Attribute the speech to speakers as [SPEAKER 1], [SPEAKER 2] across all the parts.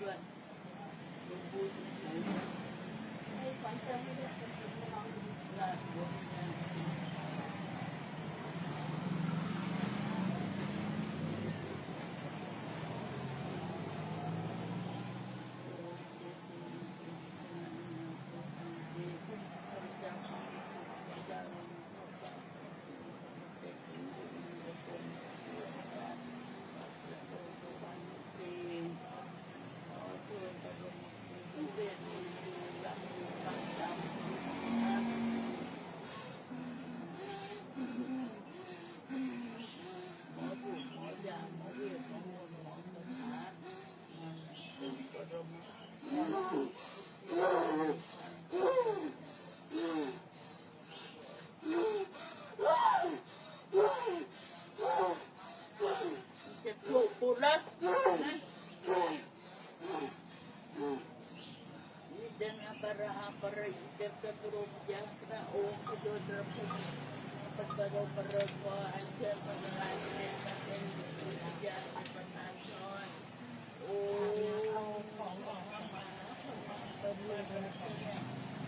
[SPEAKER 1] ด้วยหลวงปู่สุขุมให้ขวัญเติมให้ด้วยเป็นพี่น้องลาดหลวงนะหมอดูหมอยาหมอเวทหมอมนต์หมอคาถาเป็นปร ม สมบูรณ์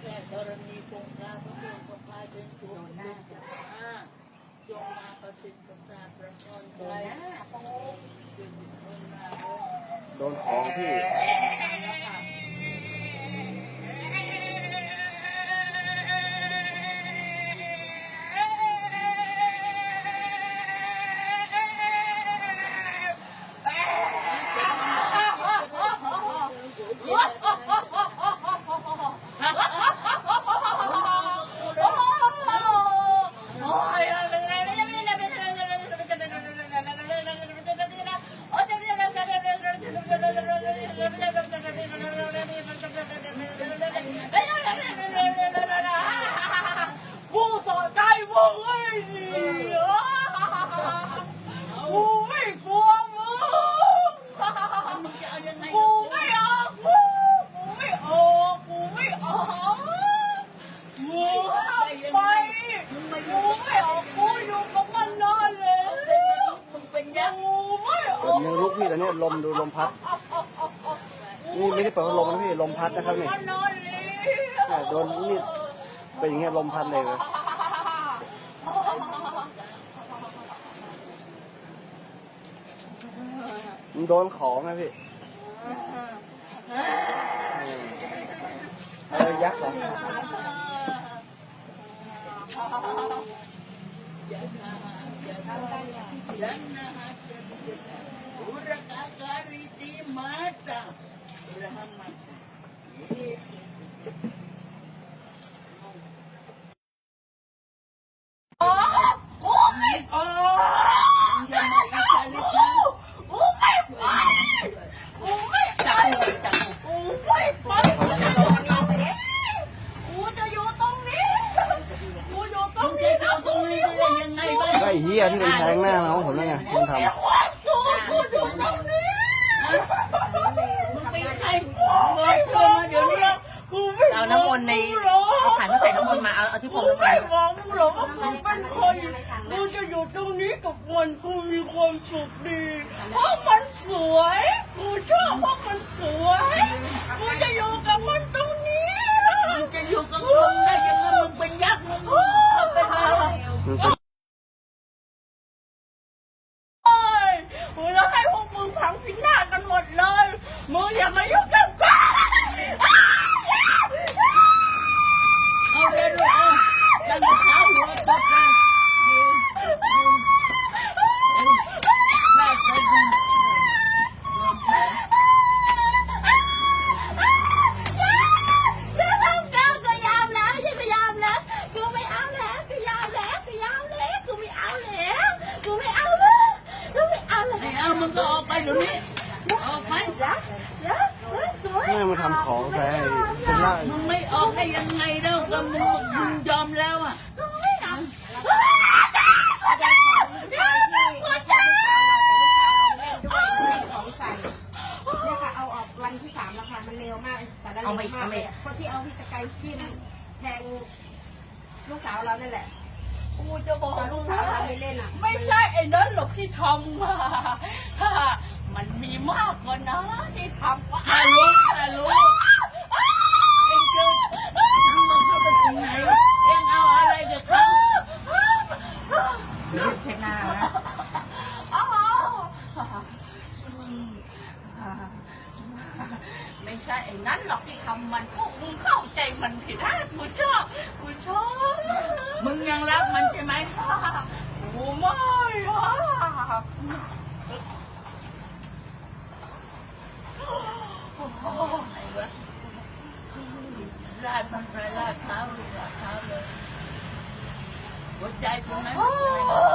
[SPEAKER 1] แก่กรณีโครงการพระองค์ประพายเป็นผู้ทรงจักรพรจงมาประสิทธิ์สงสารประชอชนไท
[SPEAKER 2] โดนของพี่
[SPEAKER 3] กูต่อใจมึงไอ้กูไม่กลัวมึงกูไม่ออกกูกูไม่ออกกูไม่ออกกูเข้าไปกูไม่ออกกูอยู่กับมันนอนเลย
[SPEAKER 1] มึงเป็นยักษ์
[SPEAKER 3] กูไม่ออก
[SPEAKER 2] ยังลุกพี่ตอนนี้ลมดูลมพัด นี่ไม่ได้เปิดพัดลมนะพี่ลมพัดนะครับนี่
[SPEAKER 3] นนอนเนี่
[SPEAKER 2] ยโดนนี่เป็นอย่างเงี้ยลมพัดเลยนะมันโดนของนะพี่เออยักษ์เหรอ
[SPEAKER 1] Jangan Urak akari di mata Rahmat Ini
[SPEAKER 3] กูไม่ออก
[SPEAKER 1] Yang mai kali
[SPEAKER 3] กูไม่ไปกูไม่ไปกูไม่ไปกูจะอยู่ตรงนี้กูอยู่ตรงนี้
[SPEAKER 1] jadi tunggu ini yang ngai bang
[SPEAKER 2] ก็ ไอ้เหี้ยที่มันแทงหน้าน้องผมนั่นไงมันท
[SPEAKER 3] ความสุขกูอยู่ตรงนี้
[SPEAKER 1] มึงเป็น ใครบอกเธอมาเดี๋ยวนี้
[SPEAKER 3] กูไม่
[SPEAKER 4] เอาน้ำมนต์ใน
[SPEAKER 3] หรอก
[SPEAKER 4] เอาขันมาใส่น้ำมนต์มาเอาเอาที่พร
[SPEAKER 3] กู
[SPEAKER 4] มน้ำม
[SPEAKER 3] ไม่
[SPEAKER 4] นต์
[SPEAKER 3] หวังหรอกว่ากูเป็นคนกูจะอยู่ตรงนี้กับมันกูมีความสุขดี เพราะมันสวยกู เดี๋
[SPEAKER 1] ย
[SPEAKER 3] วนี้อ
[SPEAKER 1] อกไปนะ
[SPEAKER 3] นะกูไม่
[SPEAKER 2] แม่มาทำของใส่ไอ้เป็นล่า
[SPEAKER 1] มึงไม่ออกได้ยังไงแล้วก็มึงมึงยอมแล้วอะ
[SPEAKER 3] กูไม่เอา
[SPEAKER 5] ของใส่เนี่ยค่ะเอาออกวันที่สามแล้วค่ะมันเร็วมากสารเร็ว
[SPEAKER 4] เอามาอีก
[SPEAKER 5] มาก
[SPEAKER 4] เอามา
[SPEAKER 5] เล
[SPEAKER 4] อี
[SPEAKER 5] ย
[SPEAKER 4] ก
[SPEAKER 5] อะคนที่เอาพี่ตะไคร้จิ้มแทงลูกสาวเรานั่นแหละ
[SPEAKER 3] กูจะบอก
[SPEAKER 5] ตอนลู
[SPEAKER 3] มึ
[SPEAKER 5] ก
[SPEAKER 3] ง
[SPEAKER 5] สาว
[SPEAKER 3] นะ
[SPEAKER 5] เราไปเล่นอะ
[SPEAKER 3] ไม่ใช่ไอ้นั้นหรอกที่ทำมา
[SPEAKER 1] มัน
[SPEAKER 3] มันมีมากกว่านะที่ทำว่า
[SPEAKER 1] ถ้ารู้ถ้ารู้เองจะทำกับเขาไปถึงไหนเองเอาอะไรกับเขา
[SPEAKER 5] เช็ดหน้านะ
[SPEAKER 3] อ้าวไม่ใช่ไอ้นั้นหรอกที่ทำมันพวกมึงเข้าใจมันผิดนะกูชอบกูชอบ
[SPEAKER 1] มึงยังรักมันใช่ไหม
[SPEAKER 3] กูไม่อะ
[SPEAKER 1] ไอ้วะลาดมันไปลาดเท้าลาดเท้าเลยหัวใจตรงนั้นเป็นอะไร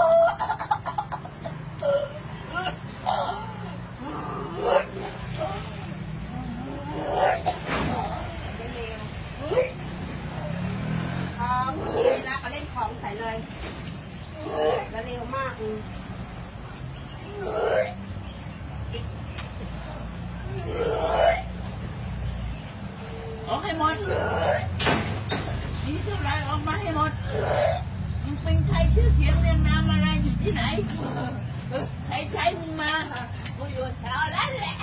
[SPEAKER 5] ไม่เลวพอเวลาก็เล่นของใส่เลยแล้วเร็วมาก อ
[SPEAKER 1] อกให้หมดมีเท่าไรออกมาให้หมดมึงเป็นใครชื่อเสียงเรียงนามอะไรอยู่ที่ไหนใครใช้มึงมากูอยู่แถวนั้นแหละ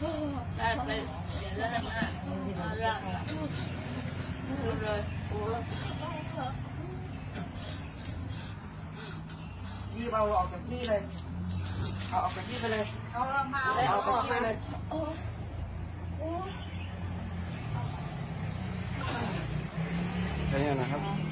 [SPEAKER 1] ได้ไปอย่าเลิกนะเอาเรื่องละพูดเลยพูด
[SPEAKER 5] รีบเอาออกจากที่เลย เอาออกจากที่ไปเลยเอามา
[SPEAKER 1] แล้ว
[SPEAKER 5] เอา
[SPEAKER 1] อ
[SPEAKER 5] อกก
[SPEAKER 1] มา
[SPEAKER 5] มาเลยย
[SPEAKER 2] แค่นี้นะครับ